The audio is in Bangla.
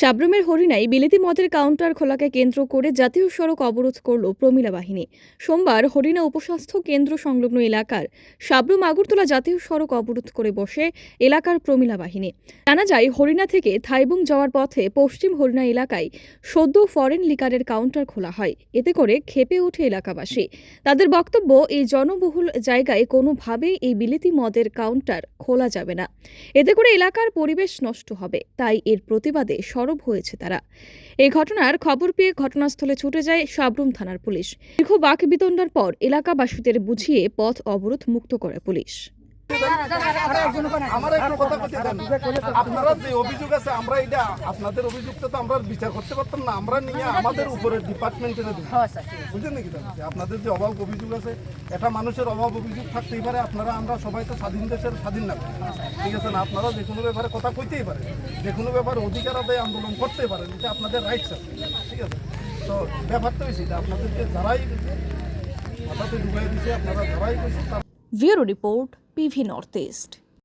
সাবরুমের হরিণায় বিলেতি মদের কাউন্টার খোলাকে কেন্দ্র করে জাতীয় সড়ক অবরোধ করল প্রমিলা বাহিনী। সোমবার হরিণা উপস্বাস্থ্য কেন্দ্র সংলগ্ন এলাকার সাবরুম আগরতলা জাতীয় সড়ক অবরোধ করে বসে এলাকার প্রমিলা বাহিনী। জানা যায়, হরিণা থেকে থাইবুং যাওয়ার পথে পশ্চিম হরিণা এলাকায় সদ্য ফরেন লিকারের কাউন্টার খোলা হয়। এতে করে খেপে ওঠে এলাকাবাসী। তাদের বক্তব্য, এই জনবহুল জায়গায় কোনোভাবেই এই বিলেতি মদের কাউন্টার খোলা যাবে না। এতে করে এলাকার পরিবেশ নষ্ট হবে। তাই এর প্রতিবাদে সরব হয়েছে তারা। এই ঘটনার খবর পেয়ে ঘটনাস্থলে ছুটে যায় সাবরুম থানার পুলিশ। দীর্ঘ বাক বিতণ্ডার পর এলাকাবাসীদের বুঝিয়ে পথ অবরোধ মুক্ত করে পুলিশ। আমার একটু কথা বলতে দেন আপনারা যে অভিযোগ আছে আমরা এটা আপনাদের অভিযোগটা তো আমরা বিচার করতে পারতাম না। আমরা নিয়ে আমাদের উপরে ডিপার্টমেন্টে দেবো বুঝলেন নাকি আপনাদের যে অভাব অভিযোগ আছে এটা মানুষের অভাব অভিযোগ থাকতেই পারে। আপনারা আমরা সবাই তো স্বাধীন দেশের স্বাধীন না ঠিক আছে না? আপনারা যে কোনো ব্যাপারে কথা কইতেই পারেন যে কোনো ব্যাপারে অধিকার আদায় আন্দোলন করতেই পারেন এটা আপনাদের রাইটস আছে। ঠিক আছে? তো ব্যাপারটা হয়েছে আপনাদেরকে যারাই মাথাতে ঢুকাই দিছে আপনারা যারাই কইছে তারা bureau report PV North East